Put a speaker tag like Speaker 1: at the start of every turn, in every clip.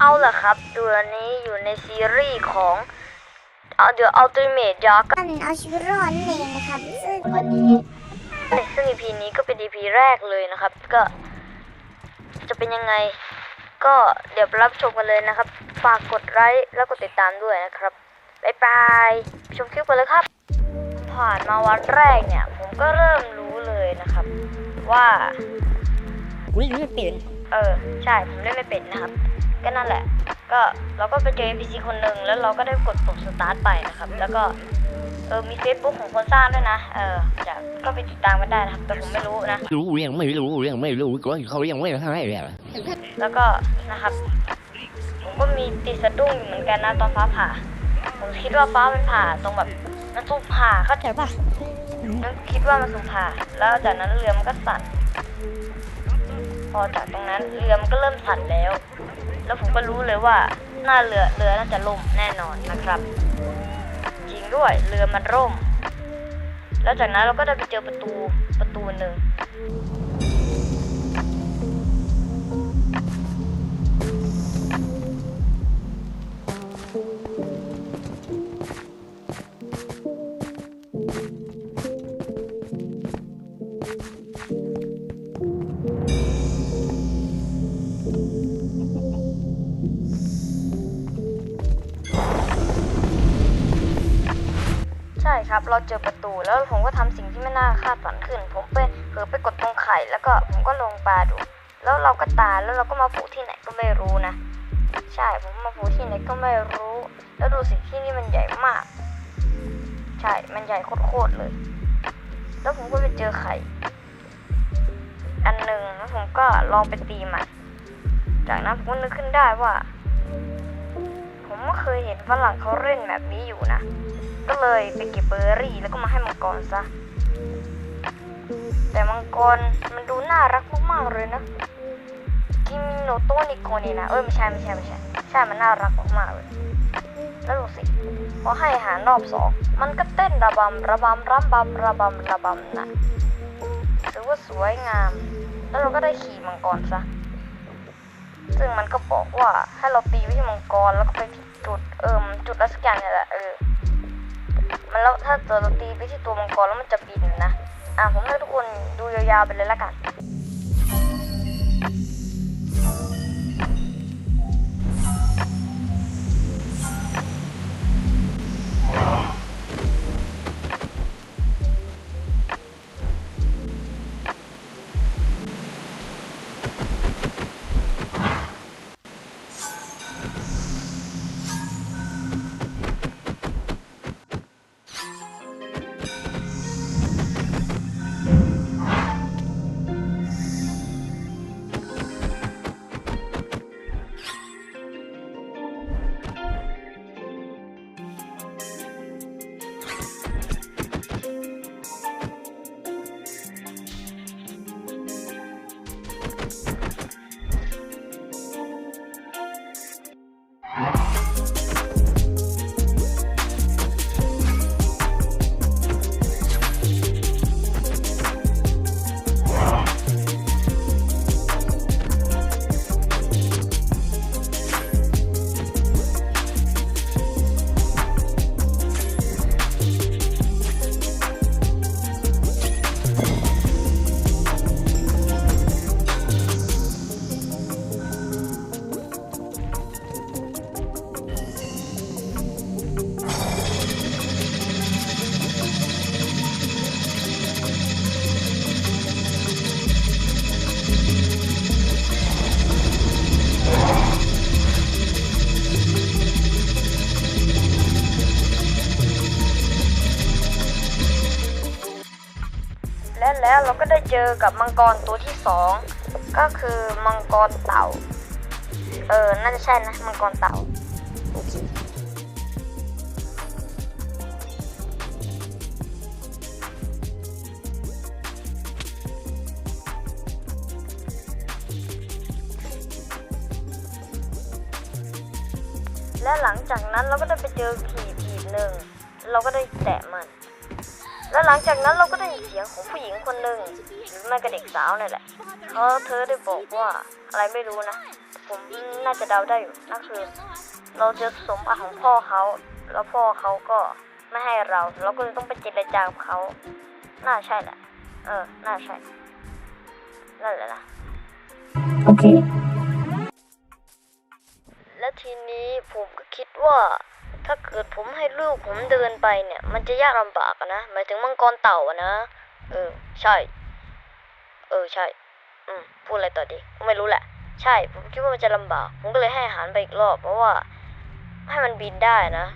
Speaker 1: เอาล่ะครับ ตัวนี้อยู่ในซีรีส์ของเอาเดี๋ยว Ultimate Dark
Speaker 2: การเอาชีวิตรอดนั่นเองนะครับซึ่งวันนี้
Speaker 1: ซึ่ง EP นี้ก็เป็น EP แรกเลยนะครับ ก็จะเป็นยังไง ก็เดี๋ยวไปรับชมกันเลยนะครับ ฝากกดไลค์แล้วก็ติดตามด้วยนะครับบ๊ายบายไปชมคลิปกันเลยครับ ผ่านมาวันแรกเนี่ย ผมก็เริ่มรู้เลยนะครับ ว่า
Speaker 3: กูเล่นไม่เป็น
Speaker 1: เออ ใช่ ผมเล่นไม่เป็นนะครับ ก็นั่นแหละ ก็เราก็ไปเจอ NPC คนหนึ่งแล้วเราก็ได้กดปุ่มสตาร์ทไปนะครับ แล้วก็เออมี Facebook ของคนสร้างด้วยนะเออจะก็ไปติดตามกันได้นะครับแต่ผมไม่รู้นะ
Speaker 3: รู้เรียงไม่รู้เรียงไม่รู้ก็เขาเรียงไม่ให้เลย
Speaker 1: แล้วก็นะครับ ผมก็มีติดสะดุ้งอยู่เหมือนกันนะตอนฟ้าผ่า ผมคิดว่าฟ้ามันผ่าตรงแบบมันสูบผ่าเข้าใจปะนึกคิดว่ามันสูบผ่า แล้วจากนั้นเรือมันก็สั่น พอจากตรงนั้นเรือมันก็เริ่มสั่นแล้ว แล้วผมก็รู้เลยว่าหน้าเรือเรือน่าจะล่มแน่นอนนะครับ จริงด้วยเรือมันร่ม แล้วจากนั้นเราก็ได้ไปเจอประตูประตูหนึ่ง เราเจอประตูแล้วผมก็ทำสิ่งที่ไม่น่าคาดฝันขึ้น ผมไปเผลอไปกดตรงไข่แล้วก็ผมก็ลงปลาดู แล้วเราก็ตายแล้วเราก็มาผูที่ไหนก็ไม่รู้นะ ใช่ผมมาผูที่ไหนก็ไม่รู้ แล้วดูสิที่นี่มันใหญ่มาก ใช่มันใหญ่โคตรเลย แล้วผมก็ไปเจอไข่ อันหนึ่งแล้วผมก็ลองไปตีมันจากนั้นผมก็นึกขึ้นได้ว่า ก็เคยเห็นฝรั่งเขาเล่นแบบนี้อยู่นะ ก็เลยไปเก็บเบอร์รี่แล้วก็มาให้มังกรซะ แต่มังกรมันดูน่ารักมากๆเลยนะ กิมิโนโตนิโกนี่นะ เอ้ยไม่ใช่ไม่ใช่ไม่ใช่ ใช่มันน่ารักมากๆเลย แล้วดูสิพอให้อาหารรอบสอง มันก็เต้นระบำระบำรำบำระบำระบำนะถือว่าสวยงาม แล้วเราก็ได้ขี่มังกรซะซึ่งมันก็บอกว่าให้เราตีไปที่มังกรแล้วก็ไปที่ จุดเอิมจุดรัสกันเนี่ยแหละเออมันแล้วถ้าเกิดเราตีไปที่ตัวมังกรแล้วมันจะบินนะอะผมให้ทุกคนดูยาวๆไปเลยละกัน แล้วเราก็ได้เจอกับมังกรตัวที่สองก็คือมังกรเต่า เออ น่าจะใช่นะ มังกรเต่าและหลังจากนั้นเราก็ได้ไปเจอผีผีหนึ่ง เราก็ได้แตะมัน หลังจากนั้นเราก็ได้ยินเสียงของผู้หญิงคนหนึ่งหรือไม่ก็เด็กสาวนี่นแหละเขาเธอได้บอกว่าอะไรไม่รู้นะ ผมน่าจะเดาได้อยู่นั่นคือ เราเจอสมบัติของพ่อเขาแล้วพ่อเขาก็ไม่ให้เรา เราก็เลยต้องไปเจรจากับเขาน่าใช่แหละเออ น่าใช่นั่นแหละนะ
Speaker 2: โอเค
Speaker 1: และทีนี้ผมก็คิดว่า ถ้าเกิดผมให้ลูกผมเดินไปเนี่ย มันจะยากลำบากนะ หมายถึงมังกรเต่าอะนะ เออ ใช่ เออ ใช่ อืม พูดอะไรต่อดีไม่รู้แหละ ใช่ ผมคิดว่ามันจะลำบาก ผมก็เลยให้อาหารไปอีกรอบ เพราะว่า ให้มันบินได้นะ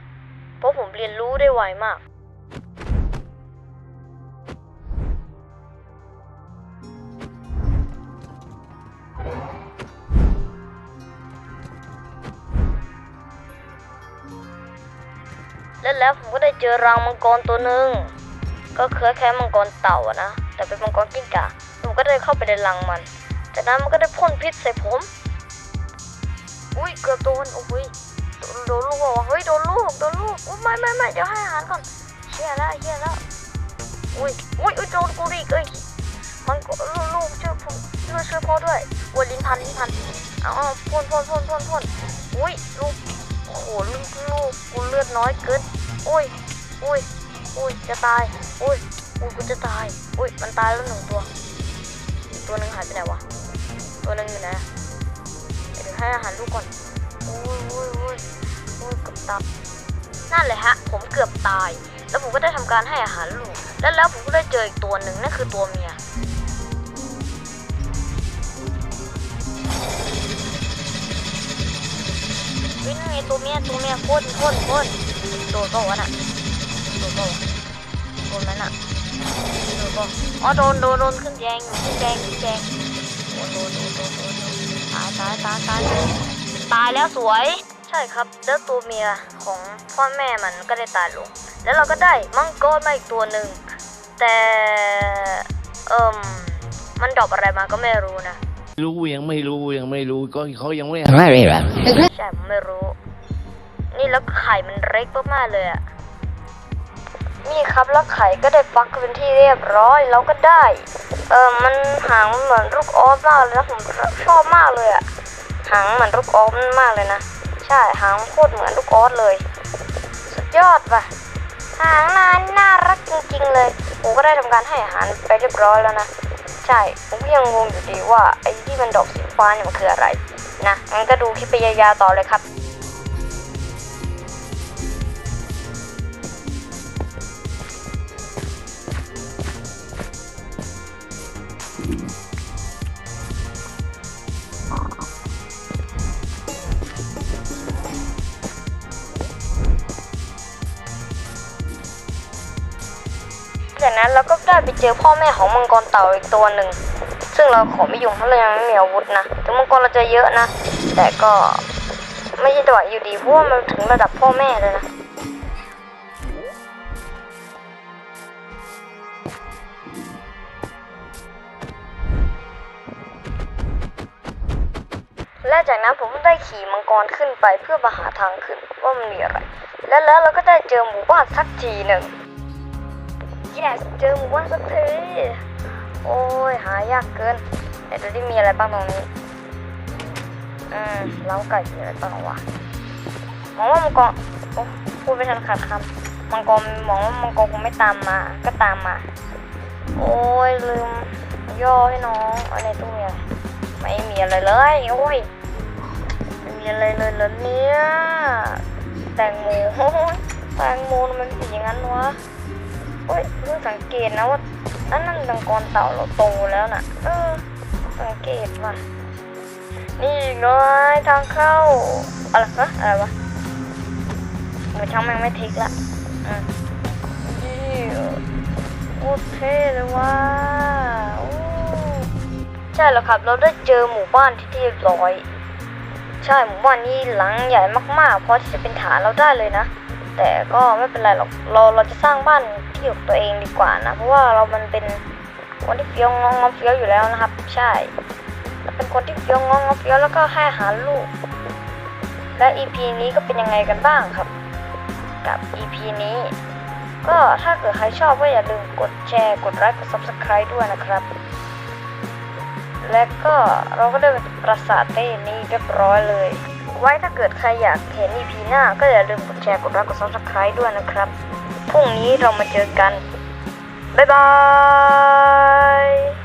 Speaker 1: เพราะผมเรียนรู้ได้ไวมาก และแล้วผมก็ได้เจอรังมังกรตัวหนึ่งก็คล้ายๆมังกรเต่าอะนะ แต่เป็นมังกรกิ้งก่าผมก็ได้เข้าไปในรังมัน จากนั้นมันก็ได้พ่นพิษใส่ผม อุ้ยเกือบโดนโอ้ยโดนลูกบอกว่าเฮ้ยโดนลูกโดนลูกอุ๊ยไม่ไม่ไม่เดี๋ยวให้อาหารก่อนเชี่ยแล้วเชี่ยแล้วอุ้ยอุ้ยอุ้ยโดนกูอีกเอ้ยมันก็ลูกลูกช่วยผมช่วยช่วยพ่อด้วยโอ้ยลิ้นพันลิ้นพันอาเอาพ่นพ่นพ่นพ่นพ่นอุ้ยลูกโอ้โหลูกลูกกูเลือดน้อยเกิน อุ้ยอุ้ยอุ้ยจะตายอุ้ยอุ้ยกูจะตายอุ้ยมันตายแล้วหนึ่งตัว ตัวหนึ่งหายไปไหนวะตัวหนึ่งอยู่ไหนเดี๋ยวให้อาหารลูกก่อนโอ้ยโอ้ยโอ้ยโอ้ยเกือบตับนั่นแหละฮะ ผมเกือบตาย แล้วผมก็ได้ทำการให้อาหารลูก แล้วแล้วผมก็ได้เจออีกตัวหนึ่งนั่นคือตัวเมียวิ่งไงตัวเมียตัวเมียพ่นพ่นพ่นโดน เปล่าวะน่ะโดนเปล่าวะโดนนั้นน่ะโดนเปล่าอ๋อโดนโดนโดนขึ้นแดงอยู่ขึ้นแดงขึ้นแดงโดนโดนโดนโดนโดนโดนตายตายตายตายตายแล้วสวย ใช่ครับแล้วตัวเมียของพ่อแม่มันก็ได้ตายลง แล้วเราก็ได้มังกรมาอีกตัวหนึ่งแต่เอิมมันดรอปอะไรมาก็ไม่รู้นะ
Speaker 3: รู้ยังไม่รู้ยังไม่รู้ก็เขายังไม่ไม่ไม่แบบ
Speaker 1: ใช่ผมไม่รู้ นี่แล้วไข่มันเล็กมากๆเลยอะนี่ครับแล้วไข่ก็ได้ฟักเป็นที่เรียบร้อยแล้วก็ได้ เออมันหางมันเหมือนลูกออสมากเลยนะผมชอบมากเลยอะหางเหมือนลูกออสมากเลยนะใช่หางโคตรเหมือนลูกออสเลย สุดยอดว่ะหางนานน่ารักจริงๆเลยผมก็ได้ทำการให้อาหารไปเรียบร้อยแล้วนะใช่ผมก็ยังงงอยู่ดีว่าไอ้ที่มันดอกสีฟ้าเนี่ยมันคืออะไรนะงั้นก็ดูคลิปไปยาวๆต่อเลยครับ จากนั้นเราก็ได้ไปเจอพ่อแม่ของมังกรเต่าอีกตัวหนึ่ง ซึ่งเราขอไม่ยุ่งเพราะเรายังไม่มีอาวุธนะ ถึงมังกรเราจะเยอะนะ แต่ก็ไม่ใช่ตัวอยู่ดีเพราะว่ามันถึงระดับพ่อแม่เลยนะและจากนั้นผมก็ได้ขี่มังกรขึ้นไปเพื่อมาหาทางขึ้นว่ามันมีอะไร และแล้วเราก็ได้เจอหมู่บ้านสักทีหนึ่ง yes เจอหมู่บ้านสักทีโอ้ยหายากเกินแต่ดูที่มีอะไรบ้างตรงนี้อืมเล้าไก่มีอะไรบ้างวะมองว่ามังกรโอ้พูดไม่ทันขาดคำมังกรมองว่ามังกรคงไม่ตามมา ก็ตามมา โอ้ยลืมย่อให้น้องอันในตู้มีอะไม่มีอะไรเลยโอ้ยไม่มีอะไรเลยเหรอเนี่ยแตงโมแตงโมมันเป็นอย่างนั้นวะ โอ้ยเพิ่งสังเกตนะว่าอันนั้นมังกรเต่าเราโตแล้วน่ะ เออ สังเกตว่ะนี่ไงทางเข้า อะไรฮะอะไรวะหนูช่างแม่งไม่ทิกละอืมนี่โคตรเท่เลยว่ะอู้ใช่แล้วครับ เราได้เจอหมู่บ้านที่เรียบร้อย ใช่หมู่บ้านนี้หลังใหญ่มากๆ เพราะที่จะเป็นฐานเราได้เลยนะ แต่ก็ไม่เป็นไรหรอก เราเราจะสร้างบ้าน ที่อยู่ตัวเองดีกว่านะ เพราะว่าเรามันเป็นคนที่เฟี้ยวงองงอเฟี้ยวอยู่แล้วนะครับ ใช่เราเป็นคนที่เฟี้ยวงองเฟี้ยวแล้วก็ให้หาลูก และ EP นี้ก็เป็นยังไงกันบ้างครับ กับ EP นี้ ก็ถ้าเกิดใครชอบก็อย่าลืมกดแชร์กดไลค์กด subscribe ด้วยนะครับ และก็เราก็ได้ปปราสาทเต้นี้เรียบร้อยเลย ไว้ถ้าเกิดใครอยากเห็น EP หน้าก็อย่าลืมกดแชร์กดไลค์กด subscribe ด้วยนะครับ พรุ่งนี้เรามาเจอกัน บ๊ายบาย